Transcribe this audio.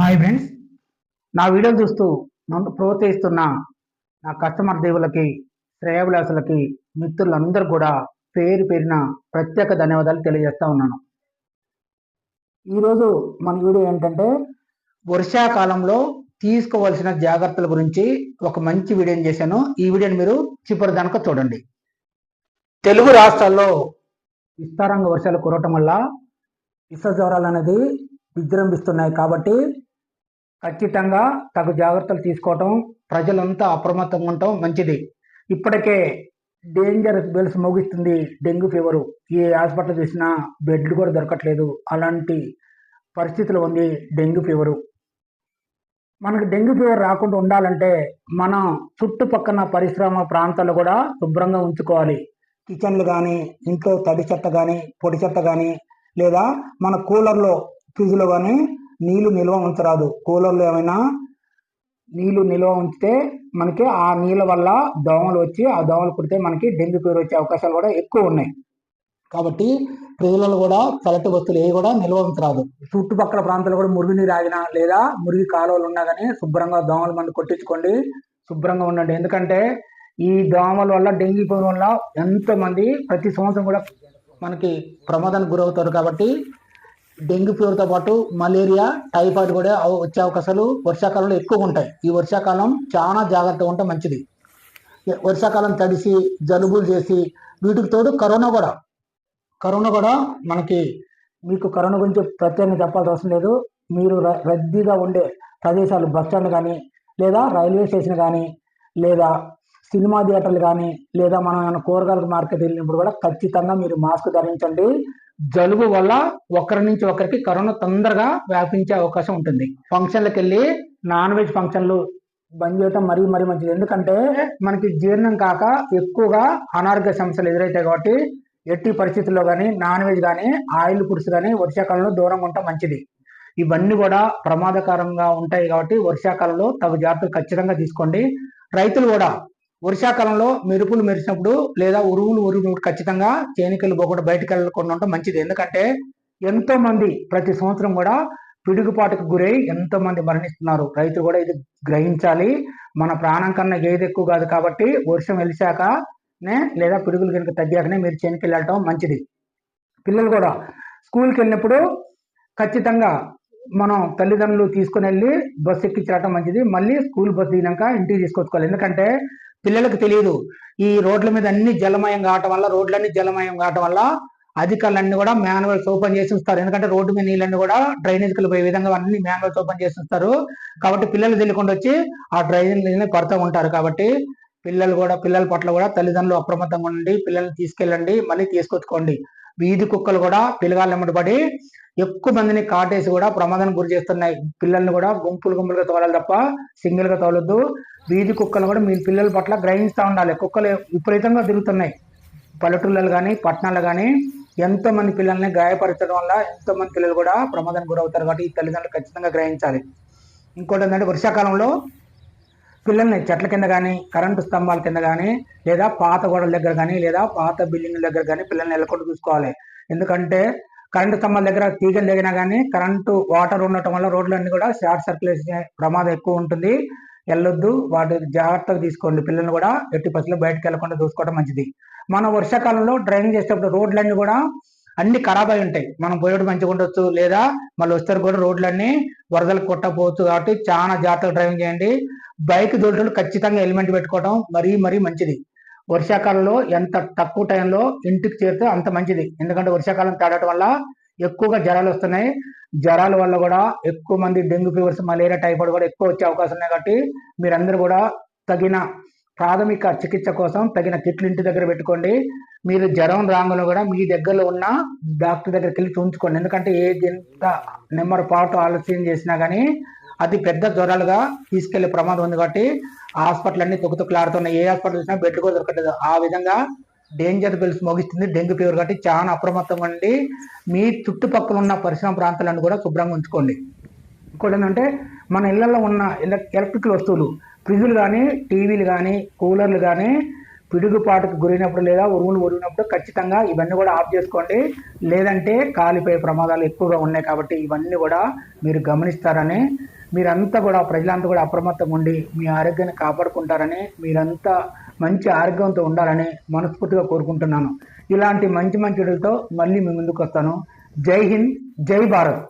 Hi friends నా వీడియోలు చూస్తూ నన్ను ప్రోత్సహిస్తున్న నా కస్టమర్ దేవులకి శ్రేయభిలాసులకి మిత్రులందరూ కూడా పేరు పేరిన ప్రత్యేక ధన్యవాదాలు తెలియజేస్తూ ఉన్నాను. ఈరోజు మన వీడియో ఏంటంటే వర్షాకాలంలో తీసుకోవాల్సిన జాగ్రత్తల గురించి ఒక మంచి వీడియోని చేశాను. ఈ వీడియోని మీరు చివరి దానక చూడండి. తెలుగు రాష్ట్రాల్లో విస్తారంగా వర్షాలు కురవటం వల్ల విష జ్వరాలు అనేది విజృంభిస్తున్నాయి కాబట్టి ఖచ్చితంగా తగు జాగ్రత్తలు తీసుకోవటం ప్రజలంతా అప్రమత్తంగా ఉండటం మంచిది. ఇప్పటికే డేంజర్ బెల్స్ మోగిస్తుంది డెంగ్యూ ఫీవరు. ఏ హాస్పిటల్ చూసినా బెడ్లు కూడా దొరకట్లేదు. అలాంటి పరిస్థితులు ఉంది డెంగ్యూ ఫీవరు. మనకు డెంగ్యూ ఫీవర్ రాకుండా ఉండాలంటే మనం చుట్టుపక్కన పరిశ్రమ ప్రాంతాలు కూడా శుభ్రంగా ఉంచుకోవాలి. కిచెన్లు కానీ ఇంట్లో తడి చెత్త కానీ పొడి చెత్త కానీ లేదా మన కూలర్లో ఫ్రిడ్జ్లో కానీ నీళ్ళు నిల్వ ఉంచరాదు. కూలర్లు ఏమైనా నీళ్ళు నిల్వ ఉంచితే మనకి ఆ నీళ్ళ వల్ల దోమలు వచ్చి ఆ దోమలు కుడితే మనకి డెంగ్యూ ఫీవర్ వచ్చే అవకాశాలు కూడా ఎక్కువ ఉన్నాయి. కాబట్టి ప్రజలలో కూడా చల్లటి వస్తువులు ఏవి కూడా నిల్వ ఉంచరాదు. చుట్టుపక్కల ప్రాంతాలు కూడా మురుగు నీరు ఆగినా లేదా మురిగి కాలువలు ఉన్నా కానీ శుభ్రంగా దోమలు మందు కొట్టించుకోండి. శుభ్రంగా ఉండండి. ఎందుకంటే ఈ దోమల వల్ల డెంగ్యూ ఫీవర్ వల్ల ఎంతో మంది ప్రతి సంవత్సరం కూడా మనకి ప్రమాదానికి గురవుతారు కాబట్టి డెంగ్యూ ఫీవర్తో పాటు మలేరియా టైఫాయిడ్ కూడా వచ్చే అవకాశాలు వర్షాకాలంలో ఎక్కువ ఉంటాయి. ఈ వర్షాకాలం చాలా జాగ్రత్తగా ఉంటే మంచిది. వర్షాకాలం తడిసి జలుబులు చేసి వీటికి తోడు కరోనా కూడా. కరోనా కూడా మనకి మీకు కరోనా గురించి ప్రత్యేకంగా చెప్పాల్సిన అవసరం లేదు. మీరు రద్దీగా ఉండే ప్రదేశాలు బస్ స్టాండ్ కానీ లేదా రైల్వే స్టేషన్ కానీ లేదా సినిమా థియేటర్లు కానీ లేదా మనం ఏమైనా కూరగాయల మార్కెట్ వెళ్ళినప్పుడు కూడా ఖచ్చితంగా మీరు మాస్క్ ధరించండి. జలుబు వల్ల ఒకరి నుంచి ఒకరికి కరోనా తొందరగా వ్యాపించే అవకాశం ఉంటుంది. ఫంక్షన్లకు వెళ్ళి నాన్ వెజ్ ఫంక్షన్లు బంద్ చేయటం మరీ మరీ మంచిది. ఎందుకంటే మనకి జీర్ణం కాక ఎక్కువగా అనారోగ్య సమస్యలు ఎదురవుతాయి కాబట్టి ఎట్టి పరిస్థితుల్లో కానీ నాన్ వెజ్ కానీ ఆయిల్ ఫుడ్స్ కానీ వర్షాకాలంలో దూరంగా ఉండటం మంచిది. ఇవన్నీ కూడా ప్రమాదకరంగా ఉంటాయి కాబట్టి వర్షాకాలంలో తగు జాగ్రత్తలు ఖచ్చితంగా తీసుకోండి. రైతులు కూడా వర్షాకాలంలో మెరుపులు మెరిసినప్పుడు లేదా ఉరువులు ఉరువులు ఖచ్చితంగా చేనికలు పోకుండా బయటకు వెళ్ళకుండా ఉండటం మంచిది. ఎందుకంటే ఎంతో మంది ప్రతి సంవత్సరం కూడా పిడుగుపాటుకు గురై ఎంతో మంది మరణిస్తున్నారు. రైతు కూడా ఇది గ్రహించాలి. మన ప్రాణం కన్నా ఏది ఎక్కువ కాదు కాబట్టి వర్షం వెలిసాకనే లేదా పిడుగులు కనుక తగ్గాకనే మీరు చేనికి వెళ్ళటం మంచిది. పిల్లలు కూడా స్కూల్కి వెళ్ళినప్పుడు ఖచ్చితంగా మనం తల్లిదండ్రులు తీసుకుని వెళ్ళి బస్సు ఎక్కించడం మంచిది. మళ్ళీ స్కూల్ బస్సు దిగినాక ఇంటికి తీసుకొచ్చుకోవాలి. ఎందుకంటే పిల్లలకు తెలియదు ఈ రోడ్ల మీద అన్ని జలమయం కావటం వల్ల రోడ్లన్నీ జలమయం కావటం వల్ల అధికారులన్నీ కూడా మాన్యువల్స్ ఓపెన్ చేసి ఉంచుతారు. ఎందుకంటే రోడ్డు మీద నీళ్ళన్నీ కూడా డ్రైనేజ్కి పోయే విధంగా అన్ని మాన్యువల్స్ ఓపెన్ చేసి ఉంచుతారు. కాబట్టి పిల్లలు తెలియకుండా వచ్చి ఆ డ్రైనేజ్ నీళ్ళని పడుతూ ఉంటారు. కాబట్టి పిల్లలు కూడా పిల్లల పట్ల కూడా తల్లిదండ్రులు అప్రమత్తంగా ఉండండి పిల్లల్ని తీసుకెళ్ళండి మళ్ళీ తీసుకొచ్చుకోండి. వీధి కుక్కలు కూడా పిల్లగాళ్ళు ఎమ్మటపడి ఎక్కువ మందిని కాటేసి కూడా ప్రమాదానికి గురి చేస్తున్నాయి. పిల్లల్ని కూడా గుంపులు గుంపులుగా తోలాలి తప్ప సింగిల్గా తోలొద్దు. వీధి కుక్కలు కూడా మీ పిల్లల పట్ల గ్రహిస్తూ ఉండాలి. కుక్కలు విపరీతంగా తిరుగుతున్నాయి. పల్లెటూళ్ళలో కానీ పట్టణాల్లో కానీ ఎంతో మంది పిల్లల్ని గాయపరచడం వల్ల ఎంతో మంది పిల్లలు కూడా ప్రమాదానికి గురవుతారు కాబట్టి ఈ తల్లిదండ్రులు ఖచ్చితంగా గ్రహించాలి. ఇంకోటి ఏంటంటే వర్షాకాలంలో పిల్లల్ని చెట్ల కింద కానీ కరెంటు స్తంభాల కింద కానీ లేదా పాత గోడల దగ్గర కానీ లేదా పాత బిల్డింగ్ల దగ్గర కానీ పిల్లల్ని వెళ్ళకుండా చూసుకోవాలి. ఎందుకంటే కరెంటు స్తంభాల దగ్గర తీగలు దిగినా కానీ కరెంటు వాటర్ ఉండటం వల్ల రోడ్లన్నీ కూడా షార్ట్ సర్క్యులేషన్ ప్రమాదం ఎక్కువ ఉంటుంది. వెళ్ళొద్దు వాటి జాగ్రత్తగా తీసుకోండి. పిల్లల్ని కూడా ఎట్టి పసులు బయటకు వెళ్ళకుండా చూసుకోవడం మంచిది. మనం వర్షాకాలంలో డ్రైవింగ్ చేసేటప్పుడు రోడ్లన్నీ కూడా అన్ని ఖరాబ్ అయి ఉంటాయి. మనం పోయేటప్పుడు మంచిగా ఉండొచ్చు లేదా మళ్ళీ వస్తారు కూడా రోడ్లన్నీ వరదలు కొట్టపోవచ్చు కాబట్టి చాలా జాగ్రత్తగా డ్రైవింగ్ చేయండి. బైక్ దొరికినప్పుడు ఖచ్చితంగా హెల్మెట్ పెట్టుకోవడం మరీ మరీ మంచిది. వర్షాకాలంలో ఎంత తక్కువ టైంలో ఇంటికి చేరితే అంత మంచిది. ఎందుకంటే వర్షాకాలం తాడటం వల్ల ఎక్కువగా జ్వరాలు వస్తున్నాయి. జ్వరాల వల్ల కూడా ఎక్కువ మంది డెంగ్యూ ఫీవర్స్ మలేరియా టైఫాయిడ్ కూడా ఎక్కువ వచ్చే అవకాశం ఉన్నాయి కాబట్టి మీరందరూ కూడా తగిన ప్రాథమిక చికిత్స కోసం తగిన కిట్లు ఇంటి దగ్గర పెట్టుకోండి. మీరు జ్వరం రాగానే కూడా మీ దగ్గరలో ఉన్న డాక్టర్ దగ్గరికి వెళ్ళి చూపించుకోండి ఎందుకంటే ఏ ఎంత నెంబర్ పాటు ఆలస్యం చేసినా కానీ అది పెద్ద జ్వరాలుగా తీసుకెళ్ళే ప్రమాదం ఉంది కాబట్టి హాస్పిటల్ అన్ని తొక్కుతొక్కులాడుతున్నాయి ఏ హాస్పిటల్ చూసినా బెడ్ కూడా దొరకట్లేదు. ఆ విధంగా డేంజర్ బిల్స్ మోగిస్తుంది. డెంగ్యూ ఫీవర్ కాబట్టి చాలా అప్రమత్తంగా ఉండి మీ చుట్టుపక్కల ఉన్న పరిశ్రమ ప్రాంతాలను కూడా శుభ్రంగా ఉంచుకోండి. ఇంకోటి ఏంటంటే మన ఇళ్ళలో ఉన్న ఎలక్ట్రికల్ వస్తువులు ఫ్రిజ్లు కానీ టీవీలు కానీ కూలర్లు కానీ పిడుగుపాటుకు గురైనప్పుడు లేదా ఉరుములు ఉరిగినప్పుడు ఖచ్చితంగా ఇవన్నీ కూడా ఆఫ్ చేసుకోండి. లేదంటే కాలిపోయే ప్రమాదాలు ఎక్కువగా ఉన్నాయి కాబట్టి ఇవన్నీ కూడా మీరు గమనిస్తారని మీరంతా కూడా ప్రజలంతా కూడా అప్రమత్తంగా ఉండి మీ ఆరోగ్యాన్ని కాపాడుకుంటారని మీరంతా మంచి ఆరోగ్యంతో ఉండాలని మనస్ఫూర్తిగా కోరుకుంటున్నాను. ఇలాంటి మంచి మంచి మళ్ళీ మీ ముందుకు వస్తాను జై హింద్ జై భారత్.